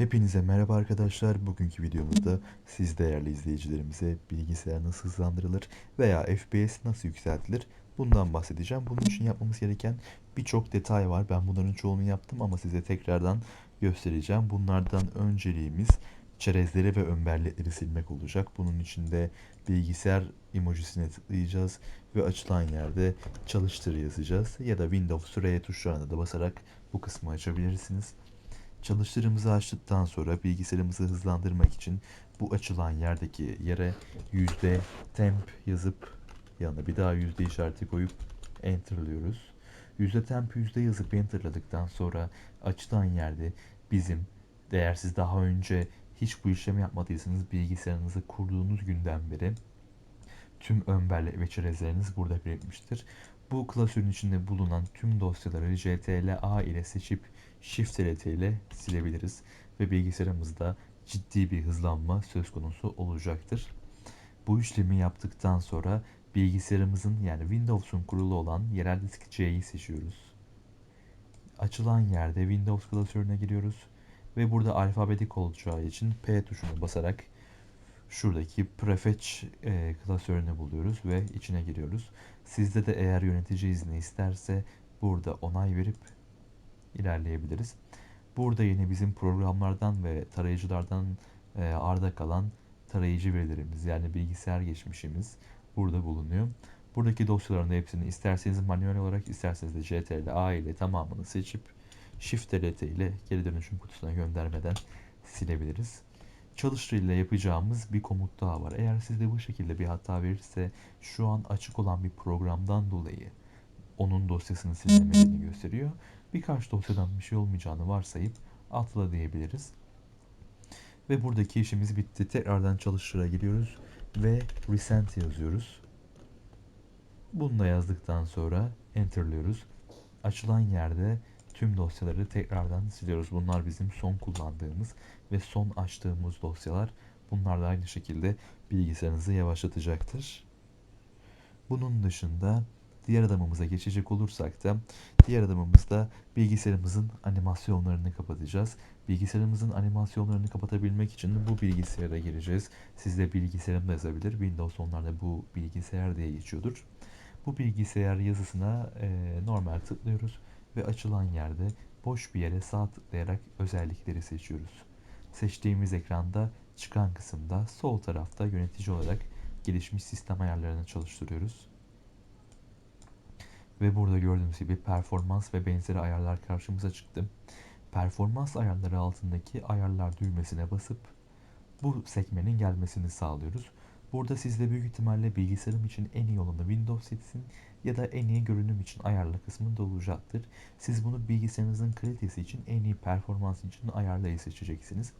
Hepinize merhaba arkadaşlar. Bugünkü videomuzda siz değerli izleyicilerimize bilgisayar nasıl hızlandırılır veya FPS nasıl yükseltilir bundan bahsedeceğim. Bunun için yapmamız gereken birçok detay var. Ben bunların çoğunu yaptım ama size tekrardan göstereceğim. Bunlardan önceliğimiz çerezleri ve önberletleri silmek olacak. Bunun için de bilgisayar emojisine tıklayacağız ve açılan yerde çalıştır yazacağız ya da Windows R tuşlarına da basarak bu kısmı açabilirsiniz. Çalıştırımızı açtıktan sonra bilgisayarımızı hızlandırmak için bu açılan yerdeki yere yüzde temp yazıp yanına bir daha yüzde işareti koyup enterlıyoruz. Yüzde temp yüzde yazıp enterladıktan sonra açılan yerde bizim değer siz daha önce hiç bu işlemi yapmadıysanız bilgisayarınızı kurduğunuz günden beri tüm ön ve çerezleriniz burada birikmiştir. Bu klasörün içinde bulunan tüm dosyaları CTRL-A ile seçip Shift-LT ile silebiliriz ve bilgisayarımızda ciddi bir hızlanma söz konusu olacaktır. Bu işlemi yaptıktan sonra bilgisayarımızın yani Windows'un kurulu olan yerel disk C'yi seçiyoruz. Açılan yerde Windows klasörüne giriyoruz ve burada alfabetik olacağı için P tuşuna basarak şuradaki prefetch e, klasörünü buluyoruz ve içine giriyoruz. Sizde de eğer yönetici izni isterse burada onay verip ilerleyebiliriz. Burada yine bizim programlardan ve tarayıcılardan e, arda kalan tarayıcı verilerimiz yani bilgisayar geçmişimiz burada bulunuyor. Buradaki dosyaların hepsini isterseniz manuel olarak isterseniz de CTRL A ile tamamını seçip Shift DLT ile geri dönüşüm kutusuna göndermeden silebiliriz. Çalıştır ile yapacağımız bir komut daha var. Eğer sizde bu şekilde bir hata verirse şu an açık olan bir programdan dolayı onun dosyasını silemediğini gösteriyor. Birkaç dosyadan bir şey olmayacağını varsayıp atla diyebiliriz. Ve buradaki işimiz bitti. Tekrardan çalıştıra giriyoruz ve resent yazıyoruz. Bunu da yazdıktan sonra enterliyoruz. Açılan yerde tüm dosyaları tekrardan siliyoruz. Bunlar bizim son kullandığımız ve son açtığımız dosyalar. Bunlar da aynı şekilde bilgisayarınızı yavaşlatacaktır. Bunun dışında diğer adamımıza geçecek olursak da diğer adamımızda bilgisayarımızın animasyonlarını kapatacağız. Bilgisayarımızın animasyonlarını kapatabilmek için bu bilgisayara gireceğiz. Sizde bilgisayarım da yazabilir. Windows onlarda bu bilgisayar diye geçiyordur. Bu bilgisayar yazısına e, normal tıklıyoruz ve açılan yerde boş bir yere sağ tıklayarak özellikleri seçiyoruz. Seçtiğimiz ekranda çıkan kısımda sol tarafta yönetici olarak gelişmiş sistem ayarlarını çalıştırıyoruz. Ve burada gördüğünüz gibi performans ve benzeri ayarlar karşımıza çıktı. Performans ayarları altındaki ayarlar düğmesine basıp bu sekmenin gelmesini sağlıyoruz. Burada sizde büyük ihtimalle bilgisayarım için en iyi olanı Windows seçsin ya da en iyi görünüm için ayarla kısmında olacaktır. Siz bunu bilgisayarınızın kalitesi için en iyi performans için ayarlayı seçeceksiniz.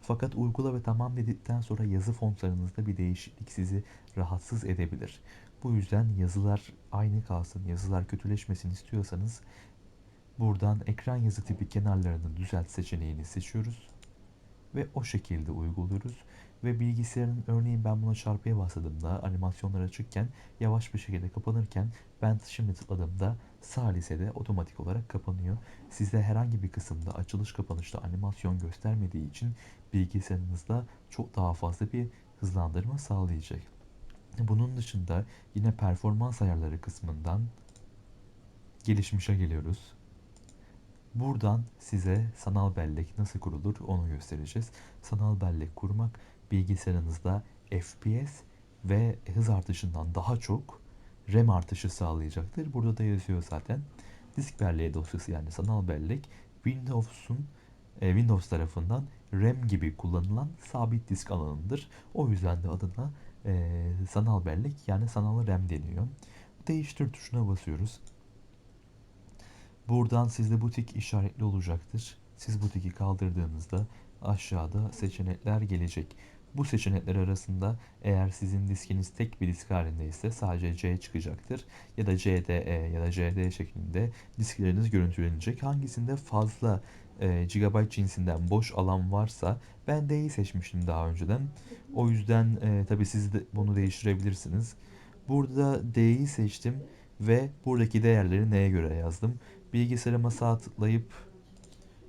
Fakat uygula ve tamam dedikten sonra yazı fontlarınızda bir değişiklik sizi rahatsız edebilir. Bu yüzden yazılar aynı kalsın, yazılar kötüleşmesin istiyorsanız buradan ekran yazı tipi kenarlarını düzelt seçeneğini seçiyoruz ve o şekilde uyguluyoruz. Ve bilgisayarın örneğin ben buna çarpıya bastığımda animasyonlar açıkken yavaş bir şekilde kapanırken ben şimdi tıkladığımda sağ lisede otomatik olarak kapanıyor. Sizde herhangi bir kısımda açılış kapanışta animasyon göstermediği için bilgisayarınızda çok daha fazla bir hızlandırma sağlayacak. Bunun dışında yine performans ayarları kısmından gelişmişe geliyoruz. Buradan size sanal bellek nasıl kurulur onu göstereceğiz. Sanal bellek kurmak bilgisayarınızda FPS ve hız artışından daha çok RAM artışı sağlayacaktır. Burada da yazıyor zaten. Disk belleği dosyası yani sanal bellek Windows'un e, Windows tarafından RAM gibi kullanılan sabit disk alanıdır. O yüzden de adına e, sanal bellek yani sanal RAM deniyor. Değiştir tuşuna basıyoruz. Buradan sizde butik işaretli olacaktır. Siz butiki kaldırdığınızda aşağıda seçenekler gelecek. Bu seçenekler arasında eğer sizin diskiniz tek bir disk halindeyse sadece C çıkacaktır. Ya da CDE ya da CD şeklinde diskleriniz görüntülenecek. Hangisinde fazla e, GB cinsinden boş alan varsa ben D'yi seçmiştim daha önceden. O yüzden e, tabi siz de bunu değiştirebilirsiniz. Burada D'yi seçtim ve buradaki değerleri neye göre yazdım. Bilgisayarıma sağ tıklayıp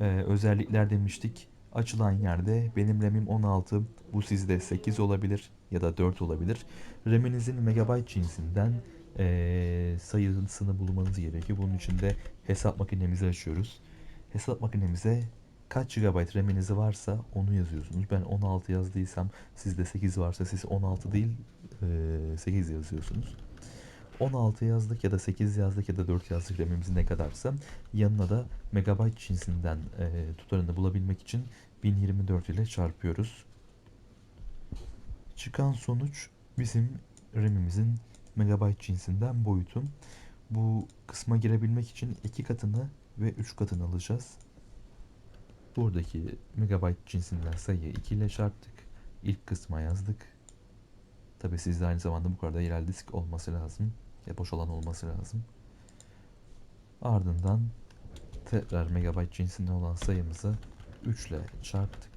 e, özellikler demiştik Açılan yerde benim RAM'im 16, bu sizde 8 olabilir ya da 4 olabilir. RAM'inizin megabayt cinsinden eee, sayısını bulmanız gerekiyor. Bunun için de hesap makinemizi açıyoruz. Hesap makinemize kaç GB RAM'iniz varsa onu yazıyorsunuz. Ben 16 yazdıysam sizde 8 varsa siz 16 değil eee, 8 yazıyorsunuz. 16 yazdık ya da 8 yazdık ya da 4 yazdık RAM'imiz ne kadarsa yanına da megabayt cinsinden eee, tutarını bulabilmek için 1024 ile çarpıyoruz. Çıkan sonuç bizim RAM'imizin megabayt cinsinden boyutu. Bu kısma girebilmek için iki katını ve 3 katını alacağız. Buradaki megabayt cinsinden sayıyı 2 ile çarptık. İlk kısma yazdık. Tabi sizde aynı zamanda bu kadar yerel disk olması lazım. Ya boş alan olması lazım. Ardından tekrar megabayt cinsinden olan sayımızı 3 ile çarptık.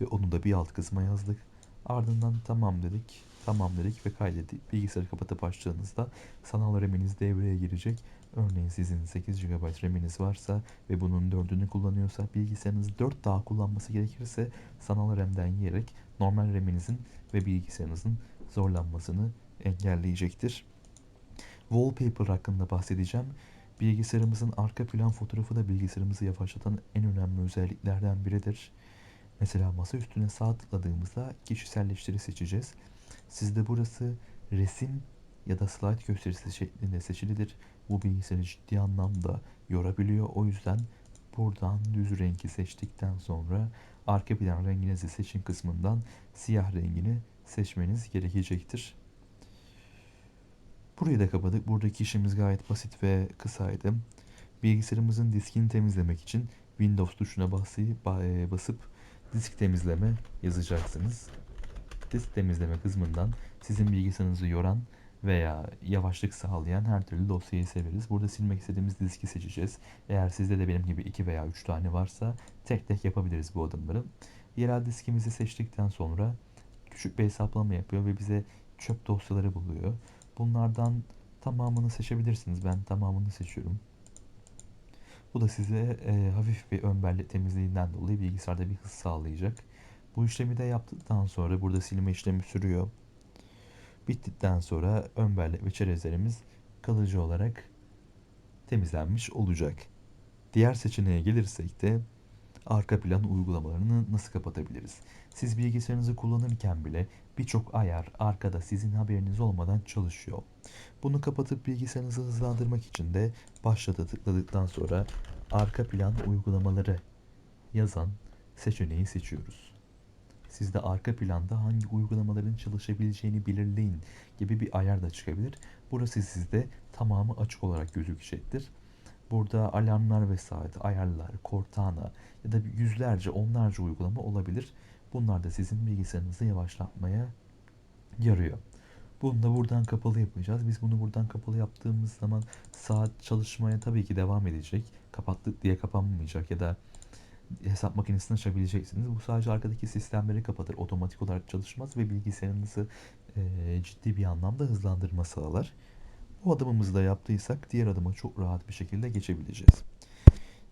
Ve onu da bir alt kısma yazdık. Ardından tamam dedik. Tamam dedik ve kaydettik. Bilgisayarı kapatıp açtığınızda sanal RAM'iniz devreye girecek. Örneğin sizin 8 GB RAM'iniz varsa ve bunun 4'ünü kullanıyorsa bilgisayarınız 4 daha kullanması gerekirse sanal RAM'den yiyerek normal RAM'inizin ve bilgisayarınızın zorlanmasını engelleyecektir. Wallpaper hakkında bahsedeceğim. Bilgisayarımızın arka plan fotoğrafı da bilgisayarımızı yavaşlatan en önemli özelliklerden biridir. Mesela masa üstüne sağ tıkladığımızda kişiselleştiri seçeceğiz. Sizde burası resim ya da slide gösterisi şeklinde seçilidir. Bu bilgisayarı ciddi anlamda yorabiliyor. O yüzden buradan düz rengi seçtikten sonra arka plan renginizi seçin kısmından siyah rengini seçmeniz gerekecektir. Burayı da kapadık. Buradaki işimiz gayet basit ve kısaydı. Bilgisayarımızın diskini temizlemek için Windows tuşuna basıp, e, basıp disk temizleme yazacaksınız. Disk temizleme kısmından sizin bilgisayarınızı yoran veya yavaşlık sağlayan her türlü dosyayı severiz. Burada silmek istediğimiz diski seçeceğiz. Eğer sizde de benim gibi 2 veya 3 tane varsa tek tek yapabiliriz bu adımları. Yerel diskimizi seçtikten sonra küçük bir hesaplama yapıyor ve bize çöp dosyaları buluyor. Bunlardan tamamını seçebilirsiniz. Ben tamamını seçiyorum. Bu da size e, hafif bir ön bellek temizliğinden dolayı bilgisayarda bir hız sağlayacak. Bu işlemi de yaptıktan sonra burada silme işlemi sürüyor. Bittikten sonra ön bellek ve çerezlerimiz kalıcı olarak temizlenmiş olacak. Diğer seçeneğe gelirsek de arka plan uygulamalarını nasıl kapatabiliriz? Siz bilgisayarınızı kullanırken bile birçok ayar arkada sizin haberiniz olmadan çalışıyor. Bunu kapatıp bilgisayarınızı hızlandırmak için de başlata tıkladıktan sonra arka plan uygulamaları yazan seçeneği seçiyoruz. Sizde arka planda hangi uygulamaların çalışabileceğini belirleyin gibi bir ayar da çıkabilir. Burası sizde tamamı açık olarak gözükecektir. Burada alarmlar vesaire, ayarlar, Cortana ya da yüzlerce, onlarca uygulama olabilir. Bunlar da sizin bilgisayarınızı yavaşlatmaya yarıyor. Bunu da buradan kapalı yapacağız. Biz bunu buradan kapalı yaptığımız zaman saat çalışmaya tabii ki devam edecek. Kapattık diye kapanmayacak ya da hesap makinesini açabileceksiniz. Bu sadece arkadaki sistemleri kapatır. Otomatik olarak çalışmaz ve bilgisayarınızı e, ciddi bir anlamda hızlandırma sağlar. Bu adımımızı da yaptıysak diğer adıma çok rahat bir şekilde geçebileceğiz.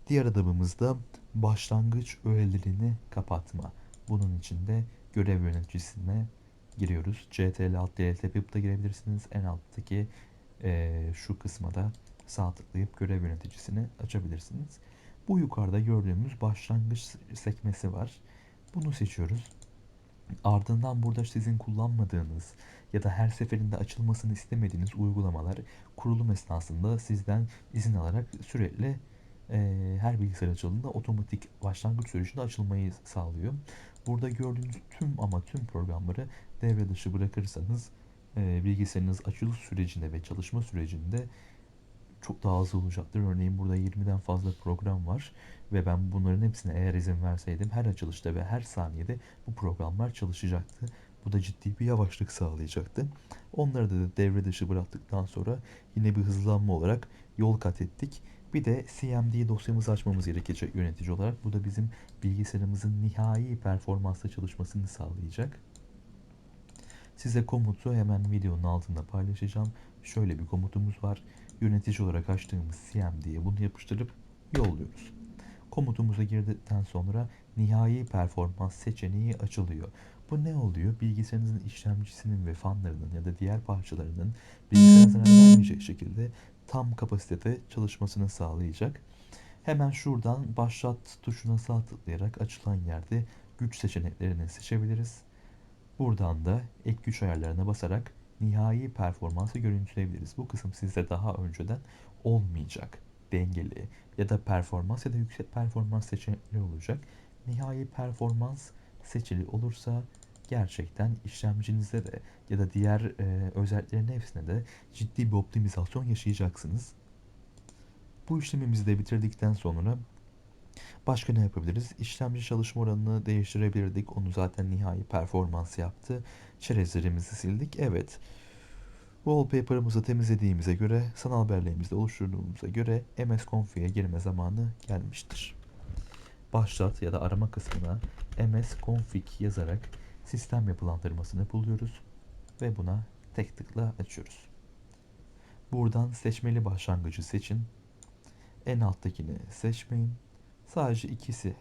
Diğer adımımızda başlangıç öğelerini kapatma. Bunun için de görev yöneticisine giriyoruz. CTRL alt DLT yapıp da girebilirsiniz. En alttaki e, şu kısma da sağ tıklayıp görev yöneticisini açabilirsiniz. Bu yukarıda gördüğümüz başlangıç sekmesi var. Bunu seçiyoruz. Ardından burada sizin kullanmadığınız ya da her seferinde açılmasını istemediğiniz uygulamalar kurulum esnasında sizden izin alarak sürekli e, her bilgisayar açıldığında otomatik başlangıç sürecinde açılmayı sağlıyor. Burada gördüğünüz tüm ama tüm programları devre dışı bırakırsanız e, bilgisayarınız açılış sürecinde ve çalışma sürecinde çok daha hızlı olacaktır. Örneğin burada 20'den fazla program var ve ben bunların hepsine eğer izin verseydim her açılışta ve her saniyede bu programlar çalışacaktı. Bu da ciddi bir yavaşlık sağlayacaktı. Onları da devre dışı bıraktıktan sonra yine bir hızlanma olarak yol kat ettik. Bir de CMD dosyamızı açmamız gerekecek yönetici olarak. Bu da bizim bilgisayarımızın nihai performansla çalışmasını sağlayacak. Size komutu hemen videonun altında paylaşacağım. Şöyle bir komutumuz var. Yönetici olarak açtığımız CMD'ye bunu yapıştırıp yolluyoruz. Komutumuza girdikten sonra nihai performans seçeneği açılıyor. Bu ne oluyor? Bilgisayarınızın işlemcisinin ve fanlarının ya da diğer parçalarının bilgisayara zarar vermeyecek şekilde tam kapasitede çalışmasını sağlayacak. Hemen şuradan başlat tuşuna sağ tıklayarak açılan yerde güç seçeneklerini seçebiliriz. Buradan da ek güç ayarlarına basarak nihai performansı görüntüleyebiliriz. Bu kısım sizde daha önceden olmayacak. Dengeli ya da performans ya da yüksek performans seçenekleri olacak. Nihai performans seçili olursa gerçekten işlemcinizde de ya da diğer e, özelliklerin hepsine de ciddi bir optimizasyon yaşayacaksınız. Bu işlemimizi de bitirdikten sonra başka ne yapabiliriz? İşlemci çalışma oranını değiştirebilirdik. Onu zaten nihai performans yaptı. Çerezlerimizi sildik. Evet. Wallpaper'ımızı temizlediğimize göre, sanal belleğimizi oluşturduğumuza göre MS Config'e girme zamanı gelmiştir. Başlat ya da arama kısmına MS Config yazarak sistem yapılandırmasını buluyoruz ve buna tek tıkla açıyoruz. Buradan seçmeli başlangıcı seçin. En alttakini seçmeyin. Sadece ikisi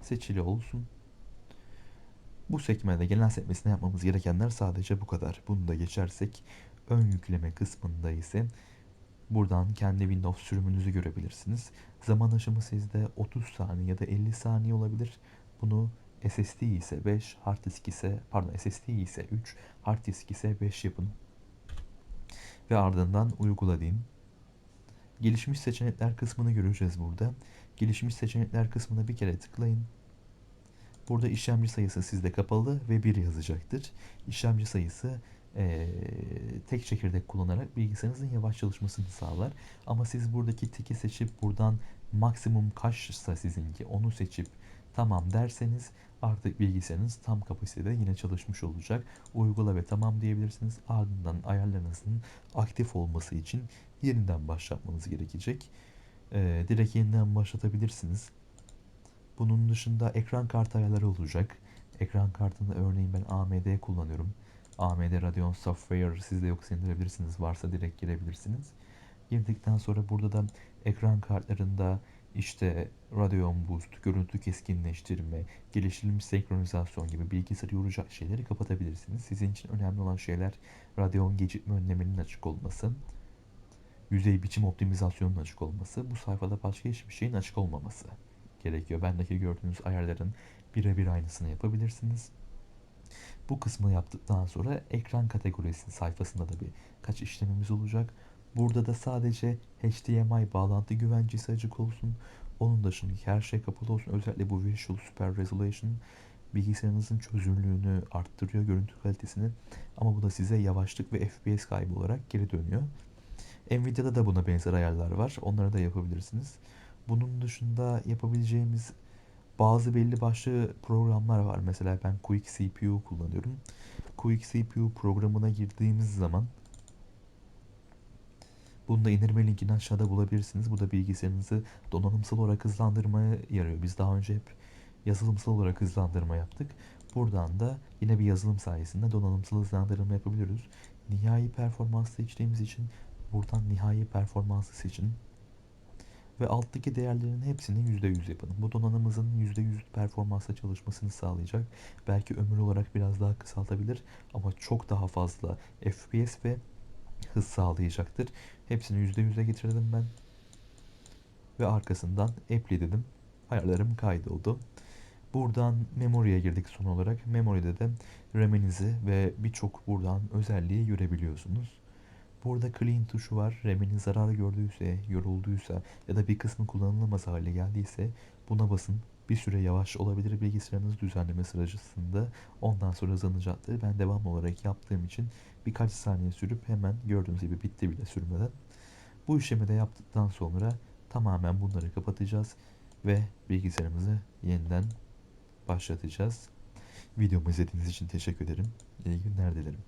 seçili olsun. Bu sekmede genel sekmesine yapmamız gerekenler sadece bu kadar. Bunu da geçersek ön yükleme kısmında ise buradan kendi Windows sürümünüzü görebilirsiniz. Zaman aşımı sizde 30 saniye ya da 50 saniye olabilir. Bunu SSD ise 5, hard disk ise pardon SSD ise 3, hard disk ise 5 yapın. Ve ardından uygula deyin. Gelişmiş seçenekler kısmını göreceğiz burada. Gelişmiş seçenekler kısmına bir kere tıklayın. Burada işlemci sayısı sizde kapalı ve 1 yazacaktır. İşlemci sayısı e, tek çekirdek kullanarak bilgisayarınızın yavaş çalışmasını sağlar. Ama siz buradaki tiki seçip buradan maksimum kaçsa sizinki onu seçip tamam derseniz artık bilgisayarınız tam kapasitede yine çalışmış olacak. Uygula ve tamam diyebilirsiniz. Ardından ayarlarınızın aktif olması için yeniden başlatmanız gerekecek. Ee, direkt yeniden başlatabilirsiniz. Bunun dışında ekran kartı ayarları olacak. Ekran kartında örneğin ben AMD kullanıyorum. AMD Radeon Software sizde yoksa indirebilirsiniz. Varsa direkt girebilirsiniz. Girdikten sonra burada da ekran kartlarında işte Radeon Boost, görüntü keskinleştirme, geliştirilmiş senkronizasyon gibi bilgisayarı yoracak şeyleri kapatabilirsiniz. Sizin için önemli olan şeyler Radeon gecikme önleminin açık olması, yüzey biçim optimizasyonunun açık olması, bu sayfada başka hiçbir şeyin açık olmaması gerekiyor. Bendeki gördüğünüz ayarların birebir aynısını yapabilirsiniz. Bu kısmı yaptıktan sonra ekran kategorisi sayfasında da bir kaç işlemimiz olacak. Burada da sadece HDMI bağlantı güvencesi açık olsun. Onun dışındaki her şey kapalı olsun. Özellikle bu Visual Super Resolution bilgisayarınızın çözünürlüğünü arttırıyor, görüntü kalitesini. Ama bu da size yavaşlık ve FPS kaybı olarak geri dönüyor. Nvidia'da da buna benzer ayarlar var. Onları da yapabilirsiniz. Bunun dışında yapabileceğimiz bazı belli başlı programlar var. Mesela ben Quick CPU kullanıyorum. Quick CPU programına girdiğimiz zaman bunu da indirme linkini aşağıda bulabilirsiniz. Bu da bilgisayarınızı donanımsal olarak hızlandırmaya yarıyor. Biz daha önce hep yazılımsal olarak hızlandırma yaptık. Buradan da yine bir yazılım sayesinde donanımsal hızlandırma yapabiliyoruz. Nihai performans seçtiğimiz için buradan nihai performansı seçin. Ve alttaki değerlerin hepsini %100 yapın. Bu donanımımızın %100 performansla çalışmasını sağlayacak. Belki ömür olarak biraz daha kısaltabilir ama çok daha fazla FPS ve hız sağlayacaktır. Hepsini %100'e getirdim ben. Ve arkasından apply dedim. Ayarlarım kaydoldu. Buradan memory'e girdik son olarak. Memory'de de RAM'inizi ve birçok buradan özelliği görebiliyorsunuz. Burada clean tuşu var. RAM'iniz zarar gördüyse, yorulduysa ya da bir kısmı kullanılamaz hale geldiyse buna basın. Bir süre yavaş olabilir bilgisayarınız düzenleme sırasında. Ondan sonra hızlanacaktır. Ben devamlı olarak yaptığım için birkaç saniye sürüp hemen gördüğünüz gibi bitti bile sürmeden. Bu işlemi de yaptıktan sonra tamamen bunları kapatacağız ve bilgisayarımızı yeniden başlatacağız. Videomu izlediğiniz için teşekkür ederim. İyi günler dilerim.